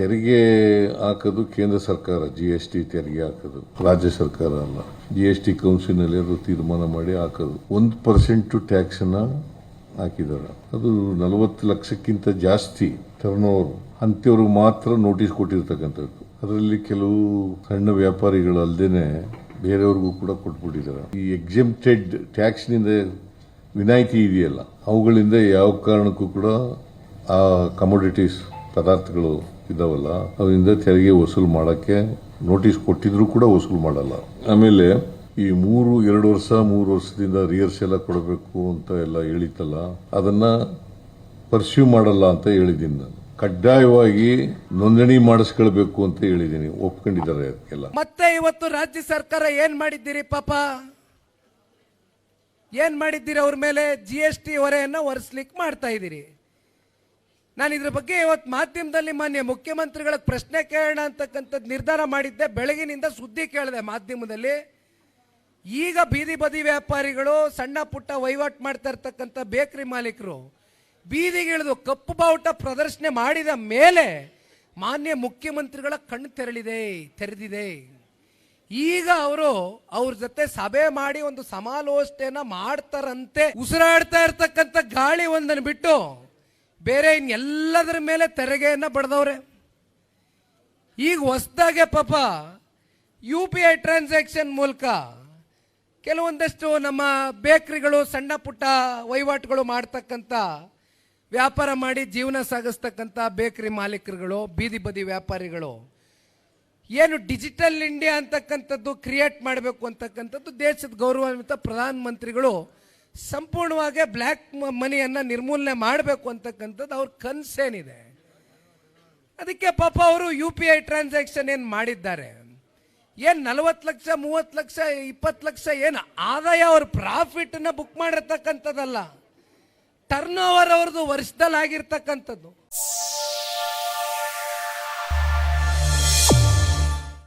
ತೆರಿಗೆ ಹಾಕೋದು ಕೇಂದ್ರ ಸರ್ಕಾರ ಜಿ ಎಸ್ ಟಿ ತೆರಿಗೆ ಹಾಕೋದು, ರಾಜ್ಯ ಸರ್ಕಾರ ಅಲ್ಲ. ಜಿ ಎಸ್ ಟಿ ಕೌನ್ಸಿಲ್ನಲ್ಲಿ ಅದು ತೀರ್ಮಾನ ಮಾಡಿ ಹಾಕೋದು. ಒಂದು ಪರ್ಸೆಂಟ್ ಟ್ಯಾಕ್ಸ್ ಅನ್ನ ಹಾಕಿದ್ದಾರೆ. ಅದು ನಲವತ್ತು ಲಕ್ಷಕ್ಕಿಂತ ಜಾಸ್ತಿ ಟರ್ನ್ ಓವರ್ ಅಂಥವ್ರಿಗೆ ಮಾತ್ರ ನೋಟಿಸ್ ಕೊಟ್ಟಿರ್ತಕ್ಕಂಥದ್ದು. ಅದರಲ್ಲಿ ಕೆಲವು ಸಣ್ಣ ವ್ಯಾಪಾರಿಗಳು ಅಲ್ಲದೇನೆ ಬೇರೆಯವ್ರಿಗೂ ಕೂಡ ಕೊಟ್ಬಿಟ್ಟಿದ್ದಾರೆ. ಈ ಎಕ್ಸೆಂಪ್ಟೆಡ್ ಟ್ಯಾಕ್ಸ್ನಿಂದ ವಿನಾಯಿತಿ ಇದೆಯಲ್ಲ. ಅವುಗಳಿಂದ ಯಾವ ಕಾರಣಕ್ಕೂ ಕೂಡ ಆ ಕಮೋಡಿಟೀಸ್ ಪದಾರ್ಥಗಳು ಇದಾವಲ್ಲ, ಅದರಿಂದ ತೆರಿಗೆ ವಸೂಲು ಮಾಡಕ್ಕೆ ನೋಟಿಸ್ ಕೊಟ್ಟಿದ್ರು ಕೂಡ ವಸೂಲು ಮಾಡಲ್ಲ. ಆಮೇಲೆ ಈ ಮೂರು, ಎರಡು ವರ್ಷ, ಮೂರು ವರ್ಷದಿಂದ ರಿಯರ್ಸ್ ಎಲ್ಲ ಕೊಡಬೇಕು ಅಂತ ಎಲ್ಲ ಹೇಳಿತ್ತಲ್ಲ, ಅದನ್ನ ಪರ್ಸ್ಯೂ ಮಾಡಲ್ಲ ಅಂತ ಹೇಳಿದ್ದೀನಿ ನಾನು. ಕಡ್ಡಾಯವಾಗಿ ನೋಂದಣಿ ಮಾಡಿಸ್ಕೊಳ್ಬೇಕು ಅಂತ ಹೇಳಿದ್ದೀನಿ, ಒಪ್ಕೊಂಡಿದ್ದಾರೆ ಅದಕ್ಕೆಲ್ಲ. ಮತ್ತೆ ಇವತ್ತು ರಾಜ್ಯ ಸರ್ಕಾರ ಏನ್ ಮಾಡಿದ್ದೀರಿ ಪಾಪ? ಏನ್ ಮಾಡಿದ್ದೀರಿ ಅವ್ರ ಮೇಲೆ ಜಿ ಎಸ್ ಟಿ ಹೊರೆಯನ್ನ ಒರೆಸ್ಲಿಕ್ಕೆ ಮಾಡ್ತಾ ಇದ್ದೀರಿ? ನಾನು ಇದ್ರ ಬಗ್ಗೆ ಇವತ್ತು ಮಾಧ್ಯಮದಲ್ಲಿ ಮಾನ್ಯ ಮುಖ್ಯಮಂತ್ರಿಗಳ ಪ್ರಶ್ನೆ ಕೇಳೋಣ ಅಂತಕ್ಕಂಥದ್ದು ನಿರ್ಧಾರ ಮಾಡಿದ್ದೆ. ಬೆಳಗಿನಿಂದ ಸುದ್ದಿ ಕೇಳಿದೆ ಮಾಧ್ಯಮದಲ್ಲಿ. ಈಗ ಬೀದಿ ಬದಿ ವ್ಯಾಪಾರಿಗಳು ಸಣ್ಣ ಪುಟ್ಟ ವಹಿವಾಟು ಮಾಡ್ತಾ ಇರ್ತಕ್ಕಂಥ ಬೇಕರಿ ಮಾಲೀಕರು, ಬೀದಿಗಿಳಿದು ಕಪ್ಪು ಬಾವುಟ ಪ್ರದರ್ಶನ ಮಾಡಿದ ಮೇಲೆ ಮಾನ್ಯ ಮುಖ್ಯಮಂತ್ರಿಗಳ ಕಣ್ಣು ತೆರಳಿದೆ, ತೆರೆದಿದೆ. ಈಗ ಅವರು ಅವ್ರ ಜೊತೆ ಸಭೆ ಮಾಡಿ ಒಂದು ಸಮಾಲೋಚನೆಯನ್ನ ಮಾಡ್ತಾರಂತೆ. ಉಸಿರಾಡ್ತಾ ಇರ್ತಕ್ಕಂಥ ಗಾಳಿ ಒಂದನ್ನು ಬಿಟ್ಟು ಬೇರೆ ಇನ್ನೆಲ್ಲದರ ಮೇಲೆ ತೆರಿಗೆಯನ್ನ ಬಡ್ದವ್ರೆ. ಈಗ ಹೊಸದಾಗೆ ಪಾಪ ಯು ಪಿ ಐ ಟ್ರಾನ್ಸಾಕ್ಷನ್ ಮೂಲಕ ಕೆಲವೊಂದಷ್ಟು ನಮ್ಮ ಬೇಕರಿಗಳು, ಸಣ್ಣ ಪುಟ್ಟ ವಹಿವಾಟುಗಳು ಮಾಡ್ತಕ್ಕಂಥ ವ್ಯಾಪಾರ ಮಾಡಿ ಜೀವನ ಸಾಗಿಸ್ತಕ್ಕಂಥ ಬೇಕರಿ ಮಾಲೀಕರುಗಳು, ಬೀದಿ ಬದಿ ವ್ಯಾಪಾರಿಗಳು. ಏನು ಡಿಜಿಟಲ್ ಇಂಡಿಯಾ ಅಂತಕ್ಕಂಥದ್ದು ಕ್ರಿಯೇಟ್ ಮಾಡಬೇಕು ಅಂತಕ್ಕಂಥದ್ದು ದೇಶದ ಗೌರವಾನ್ವಿತ ಪ್ರಧಾನಮಂತ್ರಿಗಳು ಸಂಪೂರ್ಣವಾಗಿ ಬ್ಲ್ಯಾಕ್ ಮನಿಯನ್ನು ನಿರ್ಮೂಲನೆ ಮಾಡಬೇಕು ಅಂತಕ್ಕಂಥದ್ದು ಅವ್ರ ಕನಸೇನಿದೆ. ಅದಕ್ಕೆ ಪಾಪ ಅವರು ಯು ಪಿ ಐ ಟ್ರಾನ್ಸಾಕ್ಷನ್ ಏನು ಮಾಡಿದ್ದಾರೆ? ಏನು ನಲವತ್ತು ಲಕ್ಷ, ಮೂವತ್ತು ಲಕ್ಷ, ಇಪ್ಪತ್ತು ಲಕ್ಷ ಏನು ಆದಾಯ ಅವ್ರ ಪ್ರಾಫಿಟ್ನ ಬುಕ್ ಮಾಡಿರ್ತಕ್ಕಂಥದ್ದಲ್ಲ. ಟರ್ನ್ ಓವರ್ ಅವ್ರದ್ದು ವರ್ಷದಲ್ಲಿ ಆಗಿರ್ತಕ್ಕಂಥದ್ದು